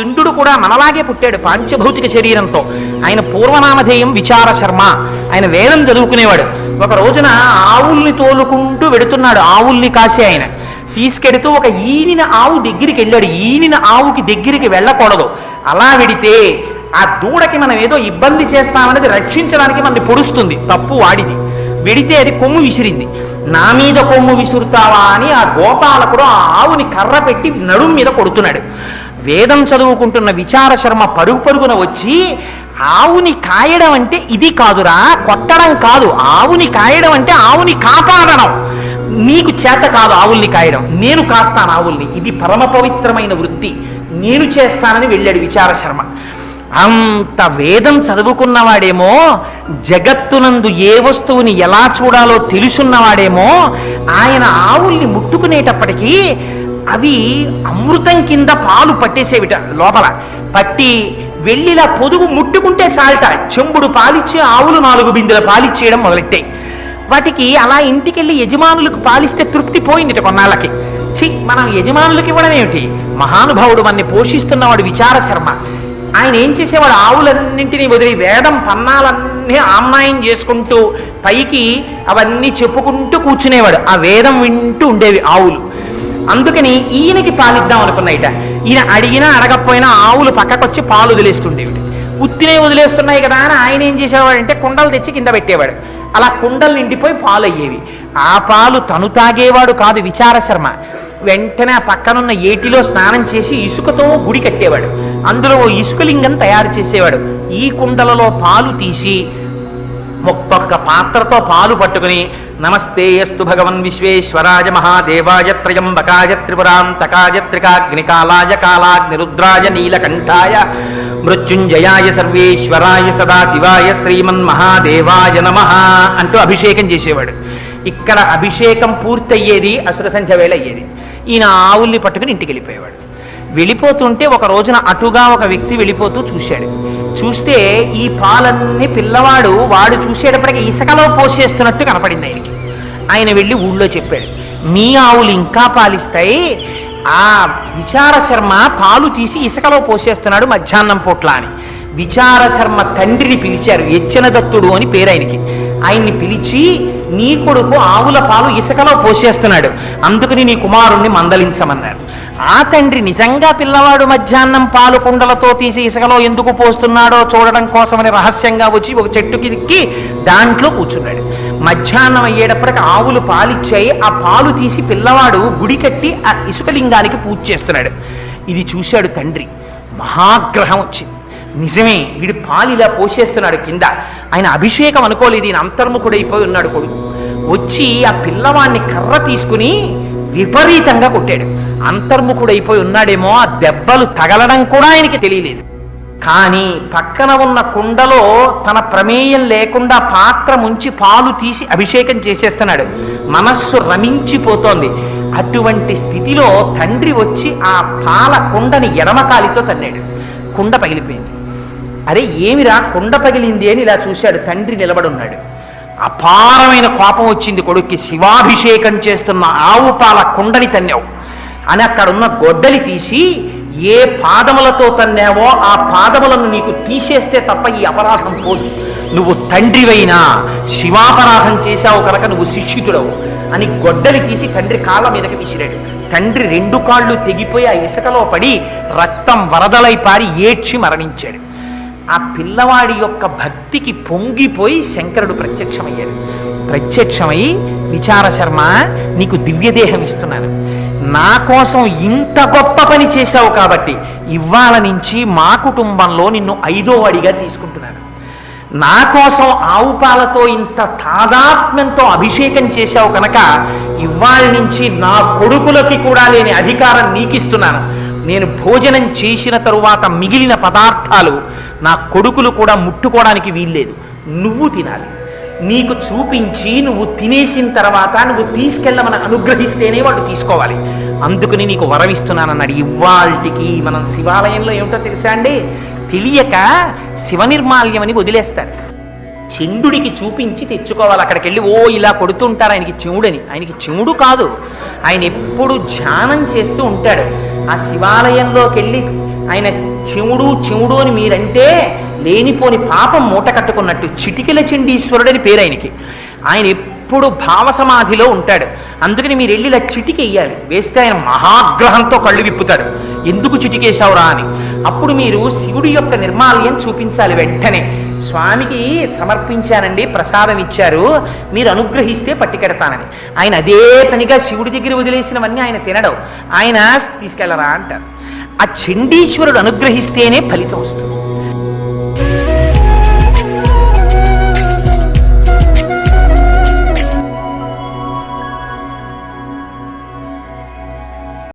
చంద్రుడు కూడా మనలాగే పుట్టాడు పాంచభౌతిక శరీరంతో. ఆయన పూర్వనామధేయం విచార శర్మ. ఆయన వేదం చదువుకునేవాడు. ఒక రోజున ఆవుల్ని తోలుకుంటూ వెడుతున్నాడు ఆవుల్ని కాసే ఆయన. తీసుకెడుతూ ఒక ఈనిన ఆవు దగ్గరికి వెళ్ళాడు. ఈనిన ఆవుకి దగ్గరికి వెళ్ళకూడదు. అలా వెడితే ఆ దూడకి మనం ఏదో ఇబ్బంది చేస్తామనేది రక్షించడానికి మనని పొడుస్తుంది. తప్పు వాడిది. వెడితే అది కొమ్ము విసిరింది. నా మీద కొమ్ము విసురుతావా అని ఆ గోపాలకుడు ఆ ఆవుని కర్ర పెట్టి నడుం మీద కొడుతున్నాడు. వేదం చదువుకుంటున్న విచార శర్మ పరుగు పరుగున వచ్చి ఆవుని కాయడం అంటే ఇది కాదురా కొట్టడం కాదు. ఆవుని కాయడం అంటే ఆవుని కాపాడడం. నీకు చేత కాదు ఆవుల్ని కాయడం. నేను కాస్తాను ఆవుల్ని. ఇది పరమ పవిత్రమైన వృత్తి. నేను చేస్తానని వెళ్ళాడు విచార శర్మ అంత వేదం చదువుకున్నవాడేమో జగత్తునందు ఏ వస్తువుని ఎలా చూడాలో తెలుసున్నవాడేమో ఆయన ఆవుల్ని ముట్టుకునేటప్పటికీ అవి అమృతం కింద పాలు పట్టేసేవిట లోపల. పట్టి వెళ్ళిలా పొదుగు ముట్టుకుంటే చాలట. చెంబుడు పాలిచ్చి ఆవులు నాలుగు బిందెల పాలిచ్చేయడం మొదలెట్టాయి వాటికి అలా ఇంటికెళ్ళి యజమానులకు పాలిస్తే తృప్తి పోయిందిట కొన్నాళ్ళకి. చి మనం యజమానులకు ఇవ్వడం ఏమిటి మహానుభావుడు మనని పోషిస్తున్నవాడు విచార శర్మ. ఆయన ఏం చేసేవాడు? ఆవులన్నింటినీ వదిలి వేదం పన్నాలన్నీ ఆమ్నాయం చేసుకుంటూ పైకి అవన్నీ చెప్పుకుంటూ కూర్చునేవాడు. ఆ వేదం వింటూ ఉండేవి ఆవులు. అందుకని ఈయనకి పాలిద్దాం అనుకున్నాయిట. ఈయన అడిగినా అడగకపోయినా ఆవులు పక్కకొచ్చి పాలు వదిలేస్తుండేవి ఉత్తినే వదిలేస్తున్నాయి కదా అని ఆయన ఏం చేసేవాడంటే కుండలు తెచ్చి కింద పెట్టేవాడు. అలా కుండలు నిండిపోయి పాలు అయ్యేవి ఆ పాలు తను తాగేవాడు కాదు విచారశర్మ. వెంటనే ఆ పక్కనున్న ఏటిలో స్నానం చేసి ఇసుకతో గుడి కట్టేవాడు. అందులో ఓ ఇసుకలింగం తయారు చేసేవాడు. ఈ కుండలలో పాలు తీసి ఒక్కొక్క పాత్రతో పాలు పట్టుకుని నమస్తేయస్తు భగవన్ విశ్వేశ్వరాయ మహాదేవాయ త్రయంబకాయ త్రిపురాంతకాయ త్రికాగ్నికాలాయ కాలాగ్నిరుద్రాయ నీలకంఠాయ మృత్యుంజయాయ సర్వేశ్వరాయ సదాశివాయ శ్రీమన్మహాదేవాయ నమ అంటూ అభిషేకం చేసేవాడు. ఇక్కడ అభిషేకం పూర్తయ్యేది అసుర వేళ అయ్యేది. ఈయన ఆవుల్ని పట్టుకుని ఇంటికి వెళ్ళిపోయేవాడు. వెళ్ళిపోతుంటే ఒక రోజున అటుగా ఒక వ్యక్తి వెళ్ళిపోతూ చూశాడు. చూస్తే ఈ పాలన్నీ పిల్లవాడు వాడు చూసేటప్పటికి ఇసుకలో పోసేస్తున్నట్టు కనపడింది ఆయనకి. ఆయన వెళ్ళి ఊళ్ళో చెప్పాడు మీ ఆవులు ఇంకా పాలిస్తాయి. ఆ విచార శర్మ పాలు తీసి ఇసుకలో పోసేస్తున్నాడు మధ్యాహ్నం పూట్ల అని. విచార శర్మ తండ్రిని పిలిచారు యచ్చిన దత్తుడు అని పేరు ఆయనకి. ఆయన్ని పిలిచి నీ కొడుకు ఆవుల పాలు ఇసుకలో పోసేస్తున్నాడు. అందుకని నీ కుమారుణ్ణి మందలించమన్నారు. ఆ తండ్రి నిజంగా పిల్లవాడు మధ్యాహ్నం పాలు కుండలతో తీసి ఇసుకలో ఎందుకు పోస్తున్నాడో చూడడం కోసమని రహస్యంగా వచ్చి ఒక చెట్టుకి దిక్కి దాంట్లో కూర్చున్నాడు. మధ్యాహ్నం అయ్యేటప్పటికి ఆవులు పాలిచ్చాయి. ఆ పాలు తీసి పిల్లవాడు గుడి కట్టి ఆ ఇసుకలింగానికి పూజ చేస్తున్నాడు. ఇది చూశాడు తండ్రి. మహాగ్రహం వచ్చింది. నిజమే వీడు పాలు ఇలా పోసేస్తున్నాడు కింద. ఆయన అభిషేకం అనుకోలేదు ఈయన అంతర్ముఖుడైపోయి ఉన్నాడు కొడుకు. వచ్చి ఆ పిల్లవాడిని కర్ర తీసుకుని విపరీతంగా కొట్టాడు. అంతర్ముఖుడైపోయి ఉన్నాడేమో ఆ దెబ్బలు తగలడం కూడా ఆయనకి తెలియలేదు. కానీ పక్కన ఉన్న కుండలో తన ప్రమేయం లేకుండా పాత్ర ముంచి పాలు తీసి అభిషేకం చేసేస్తున్నాడు. మనస్సు రమించిపోతోంది. అటువంటి స్థితిలో తండ్రి వచ్చి ఆ పాల కుండని ఎడమకాలితో తన్నాడు. కుండ పగిలిపోయింది. అరే ఏమిరా కుండ పగిలింది అని ఇలా చూశాడు. తండ్రి నిలబడున్నాడు. అపారమైన కోపం వచ్చింది కొడుక్కి. శివాభిషేకం చేస్తున్న ఆవు పాల కుండని తన్నావు. అని అక్కడున్న గొడ్డలి తీసి ఏ పాదములతో తన్నావో ఆ పాదములను నీకు తీసేస్తే తప్ప ఈ అపరాధం పోదు. నువ్వు తండ్రివైనా శివాపరాధం చేశావు కనుక నువ్వు శిక్షితుడవు అని గొడ్డలి తీసి తండ్రి కాళ్ళ మీదకి విసిరాడు. తండ్రి రెండు కాళ్ళు తెగిపోయి ఆ ఇసుకలో పడి రక్తం వరదలై పారి ఏడ్చి మరణించాడు. ఆ పిల్లవాడి యొక్క భక్తికి పొంగిపోయి శంకరుడు ప్రత్యక్షమయ్యాడు. ప్రత్యక్షమై విచార శర్మ నీకు దివ్యదేహం ఇస్తున్నాను. నా కోసం ఇంత గొప్ప పని చేశావు కాబట్టి ఇవాళ నుంచి మా కుటుంబంలో నిన్ను ఐదో అడిగా తీసుకుంటున్నాను. నా కోసం ఆవు పాలతో ఇంత తాదాత్మ్యంతో అభిషేకం చేశావు కనుక ఇవాళ నుంచి నా కొడుకులకి కూడా లేని అధికారం నీకిస్తున్నాను. నేను భోజనం చేసిన తరువాత మిగిలిన పదార్థాలు నా కొడుకులు కూడా ముట్టుకోవడానికి వీల్లేదు. నువ్వు తినాలి. నీకు చూపించి నువ్వు తినేసిన తర్వాత నువ్వు తీసుకెళ్ళమని అనుగ్రహిస్తేనే వాళ్ళు తీసుకోవాలి. అందుకని నీకు వరమిస్తున్నానన్నాడు ఇవాల్టికి మనం శివాలయంలో ఏమిటో తెలుసా అండి? తెలియక శివ నిర్మాల్యం అని వదిలేస్తారు. చండుడికి చూపించి తెచ్చుకోవాలి. అక్కడికి వెళ్ళి ఓ ఇలా కొడుతుంటారు. ఆయనకి చెవుడని ఆయనకి చెవుడు కాదు. ఆయన ఎప్పుడు ధ్యానం చేస్తూ ఉంటాడు. ఆ శివాలయంలోకి వెళ్ళి ఆయన చెవుడు చెవుడు అని మీరంటే లేనిపోని పాపం మూట కట్టుకున్నట్టు చిటికిల చండీశ్వరుడని పేరు ఆయనకి. ఆయన ఎప్పుడు భావ సమాధిలో ఉంటాడు. అందుకని మీరు వెళ్ళి ఇలా చిటికి వేయాలి. వేస్తే ఆయన మహాగ్రహంతో కళ్ళు విప్పుతాడు. ఎందుకు చిటికేశావురా అని. అప్పుడు మీరు శివుడి యొక్క నిర్మాల్యం చూపించాలి వెంటనే. స్వామికి సమర్పించానండి ప్రసాదం ఇచ్చారు. మీరు అనుగ్రహిస్తే పట్టుకెడతానని. ఆయన అదే పనిగా శివుడి దగ్గర వదిలేసినవన్నీ ఆయన తినడం. ఆయన తీసుకెళ్ళరా అంటారు. ఆ చండీశ్వరుడు అనుగ్రహిస్తేనే ఫలితం వస్తుంది.